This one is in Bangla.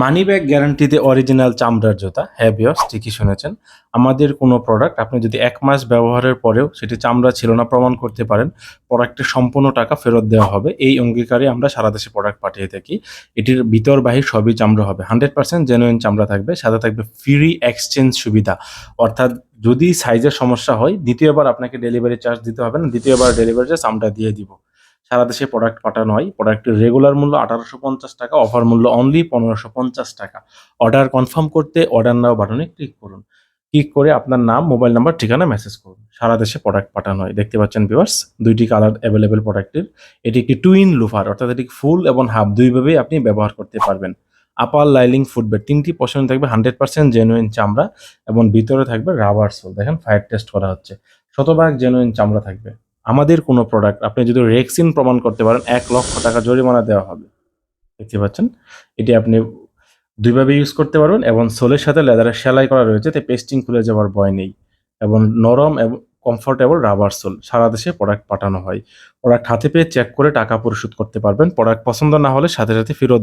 মানি ব্যাগ গ্যারান্টিতে অরিজিনাল চামড়ার জুতা হ্যাঁ বিয়স ঠিকই শুনেছেন। আমাদের কোনো প্রোডাক্ট আপনি যদি এক মাস ব্যবহারের পরেও সেটি চামড়া ছিল না, প্রমাণ করতে পারেন প্রোডাক্টের সম্পূর্ণ টাকা ফেরত দেওয়া হবে। এই অঙ্গীকারে আমরা সারা দেশে প্রোডাক্ট পাঠিয়ে থাকি। এটির ভিতর বাহির সবই চামড়া হবে। হান্ড্রেড পার্সেন্ট জেনুইন চামড়া থাকবে, সাথে থাকবে ফ্রি এক্সচেঞ্জ সুবিধা। অর্থাৎ যদি সাইজের সমস্যা হয়, দ্বিতীয়বার আপনাকে ডেলিভারি চার্জ দিতে হবে না, দ্বিতীয়বার ডেলিভারি চার্জ আমরা দিয়ে দিব। সারা দেশে প্রোডাক্ট পাঠানো হয়। প্রোডাক্টের রেগুলার মূল্য আঠারোশো পঞ্চাশ টাকা অফার মূল্য অনলি পনেরোশো পঞ্চাশ টাকা। অর্ডার কনফার্ম করতে অর্ডার নাও বাটনে ক্লিক করুন। ক্লিক করে আপনার নাম মোবাইল নাম্বার ঠিকানা মেসেজ করুন। সারা দেশে প্রোডাক্ট পাঠানো হয়। দেখতে পাচ্ছেন ভিউয়ার্স দুইটি কালার অ্যাভেলেবেল প্রোডাক্টের এটি একটি টুইন লুফার অর্থাৎ এটি ফুল এবং হাফ দুইভাবেই আপনি ব্যবহার করতে পারবেন। আপার লাইলিং ফুটবের তিনটি পোষণ থাকবে হান্ড্রেড পার্সেন্ট জেনুইন চামড়া এবং ভিতরে থাকবে রাবার সোল দেখেন ফায়ার টেস্ট করা হচ্ছে। শতভাগ জেনুইন চামড়া থাকবে। আমাদের কোনো প্রোডাক্ট আপনি যদি রেক্সিন প্রমাণ করতে পারেন, এক লক্ষ টাকা জরিমানা দেওয়া হবে। দেখতে পাচ্ছেন? এটি আপনি দুইভাবে ইউজ করতে পারবেন এবং সোলের সাথে লেদারের সেলাই করা রয়েছে, তাই পেস্টিং খুলে যাওয়ার ভয় নেই। এবং নরম এবং কমফোর্টেবল রাবার সোল সারা দেশে প্রোডাক্ট পাঠানো হয়। প্রোডাক্ট হাতে পেয়ে চেক করে টাকা পরিশোধ করতে পারবেন। প্রোডাক্ট পছন্দ না হলে সাথে সাথে ফেরত